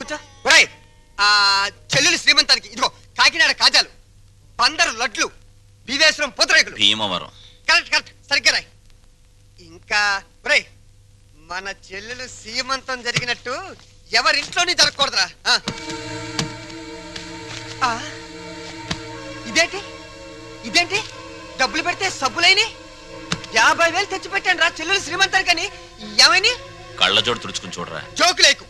కూర్చో. ఒరేయ్, ఆ చెల్లెలు శ్రీమంతానికి ఇదిగో కాకినాడ కాజాలు పందరు లడ్లు వివేశ్వరం పూతరేకులు. భీమవరం. కరెక్ట్ కరెక్ట్ సరిగ్గా రాయ్. ఇంకా ఒరేయ్ మన చెల్లెలు సీమంతం జరిగినట్టు ఎవరింట్లోని జరగకూడదురా? ఆ. ఆ, ఇదేంటి? ఇదేంటి? డబ్బులు పెడితే సబ్బులైని? యాభై వేలు తెచ్చి పెట్టాను రా చెల్లెలు శ్రీమంతానికని. ఏమని కళ్ళజోడు తుడుచుకుని చూడరా. జోకు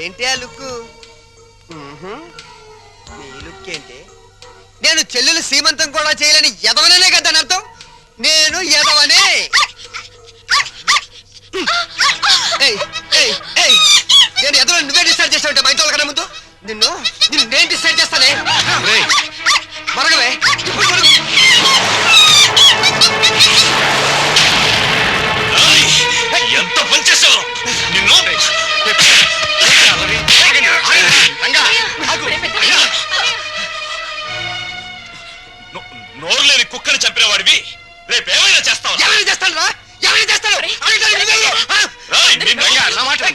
ఏంటి ఆ లుక్ నీ లుక్ ఏంటి? నేను చెల్లెలు సీమంతం కూడా చేయలేని ఎదవననే కదా అర్థం? నేను ఎదవనే ఏయ్, ఏయ్, ఏయ్, నేను ఎదవ నువ్వే డిసైడ్ చేసావు మా ఇంట్లో కన్నా ముందు? నిన్ను? నోరు లేని కుక్కని చంపిన వాడివి రేపేమైనా చేస్తావు? ఎవరిని చేస్తాను రా? ఎవరిని చేస్తాను?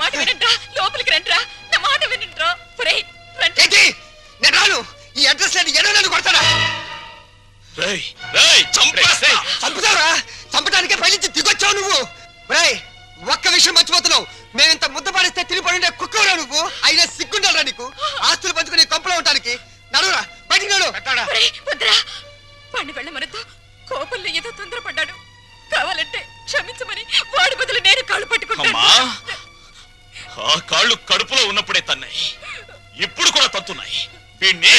మాట వినండిరా లోపలికి రండిరా. నా మాట వినండిరా. ఒరేయ్, రండి. ఏంటి? నేను రాను. ఈ అడ్రస్ లేని ఎన్నో నన్ను కొడతాడా? రేయ్ రేయ్ చంపేస్తా. చంపుతావురా? చంపడానికే పైనుంచి దిగొచ్చావు నువ్వు. రేయ్ ఒక్క విషయం మర్చిపోతున్నావు. మేమింత ముద్ద పాడిస్తే తిని పడుండే కుక్కవరా నువ్వు? అయినా సిగ్గుండాలరా నీకు? ఆస్తులు పంచుకుని కొంపలో ఉంటానికి నడురా బయటికి నడు. వాడిని వెళ్ళమనొద్దు. కోపంలో ఏదో తొందరపడ్డాడు. కావాలంటే క్షమించమని వాడి బదులు నేను కాళ్ళు పట్టుకుంటాను. అమ్మా! ఆ కాళ్ళు కడుపులో ఉన్నప్పుడే తన్నాయి. ఇప్పుడు కూడా తత్తున్నాయి వీణ్ణి